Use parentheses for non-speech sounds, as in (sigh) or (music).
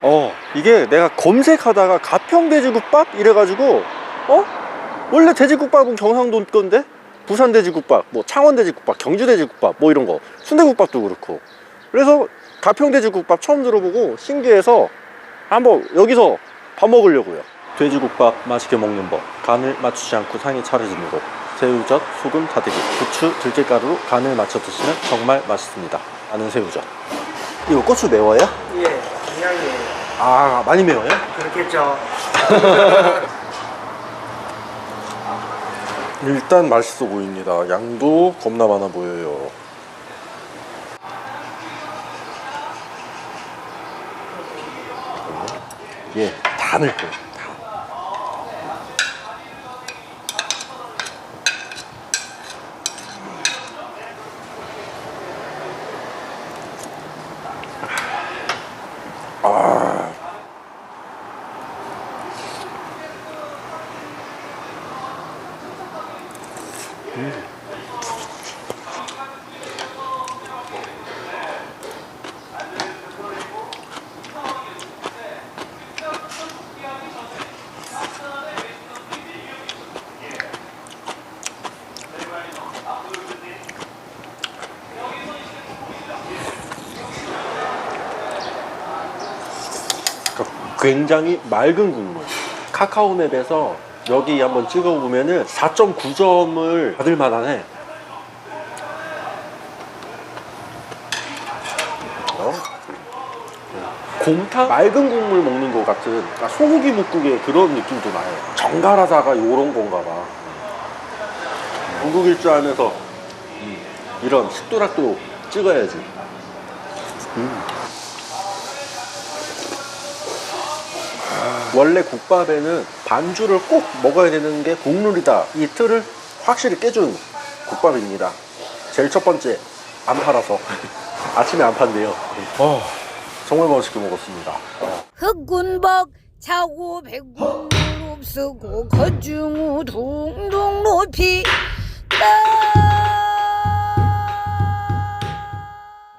어 이게 내가 검색하다가 가평 돼지국밥 이래가지고 어? 원래 돼지국밥은 경상도 건데? 부산 돼지국밥 뭐 창원 돼지국밥 경주 돼지국밥 뭐 이런 거. 순대국밥도 그렇고. 그래서 가평 돼지국밥 처음 들어보고 신기해서 한번 여기서 밥 먹으려고요. 돼지국밥 맛있게 먹는 법. 간을 맞추지 않고 상이 차려지는 것 새우젓, 소금, 다대기, 부추, 들깨가루로 간을 맞춰 드시면 정말 맛있습니다. 아는 새우젓. 이거 고추 매워요? 예, 그냥이 아 많이 매워요? 그렇겠죠. (laughs) 일단 맛있어 보입니다. 양도 겁나 많아 보여요. 예, 다 넣을 거예요. 그러니까 굉장히 맑은 국물. 카카오맵에서 여기 한번 찍어보면은 4.9점을 받을 만하네. 어? 곰탕 맑은 국물 먹는 것 같은 그러니까 소고기 묵국의 그런 느낌도 나요. 정갈하다가 요런 건가 봐. 중국일 줄 알면서 음, 이런 식도락도 찍어야지. 음. 원래 국밥에는 반주를 꼭 먹어야 되는 게 국룰이다. 이 틀을 확실히 깨준 국밥입니다. 제일 첫 번째 안 팔아서 (laughs) 아침에 안 판대요. 어, 정말 맛있게 먹었습니다. 어. 흑군박 차고 백군 없쓰고 거중우 둥둥 높이